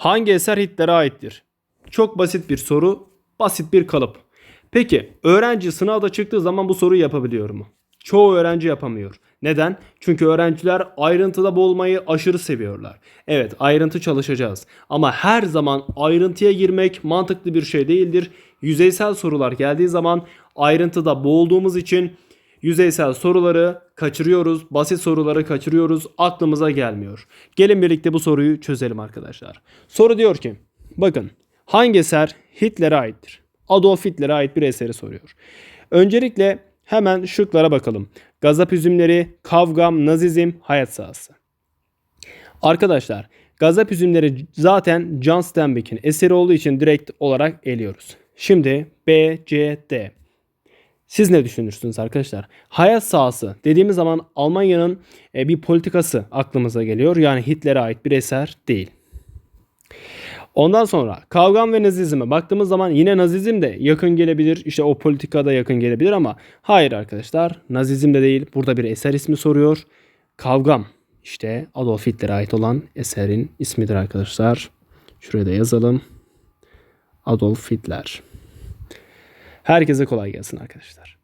Hangi eser Hitler'e aittir? Çok basit bir soru, basit bir kalıp. Peki öğrenci sınavda çıktığı zaman bu soruyu yapabiliyor mu? Çoğu öğrenci yapamıyor. Neden? Çünkü öğrenciler ayrıntıda boğulmayı aşırı seviyorlar. Evet ayrıntı çalışacağız. Ama her zaman ayrıntıya girmek mantıklı bir şey değildir. Yüzeysel sorular geldiği zaman ayrıntıda boğulduğumuz için yüzeysel soruları kaçırıyoruz. Basit soruları kaçırıyoruz. Aklımıza gelmiyor. Gelin birlikte bu soruyu çözelim arkadaşlar. Soru diyor ki bakın hangi eser Hitler'e aittir? Adolf Hitler'e ait bir eseri soruyor. Öncelikle hemen şıklara bakalım. Gazap üzümleri, kavgam, nazizm, hayat sahası. Arkadaşlar Gazap üzümleri zaten John Steinbeck'in eseri olduğu için direkt olarak eliyoruz. Şimdi B, C, D. Siz ne düşünürsünüz arkadaşlar? Hayat sahası dediğimiz zaman Almanya'nın e, bir politikası aklımıza geliyor. Yani Hitler'e ait bir eser değil. Ondan sonra kavgam ve nazizme baktığımız zaman yine nazizm de yakın gelebilir. İşte o politikada yakın gelebilir ama hayır arkadaşlar nazizm de değil. Burada bir eser ismi soruyor. Kavgam işte Adolf Hitler'e ait olan eserin ismidir arkadaşlar. Şuraya da yazalım. Adolf Hitler. Herkese kolay gelsin arkadaşlar.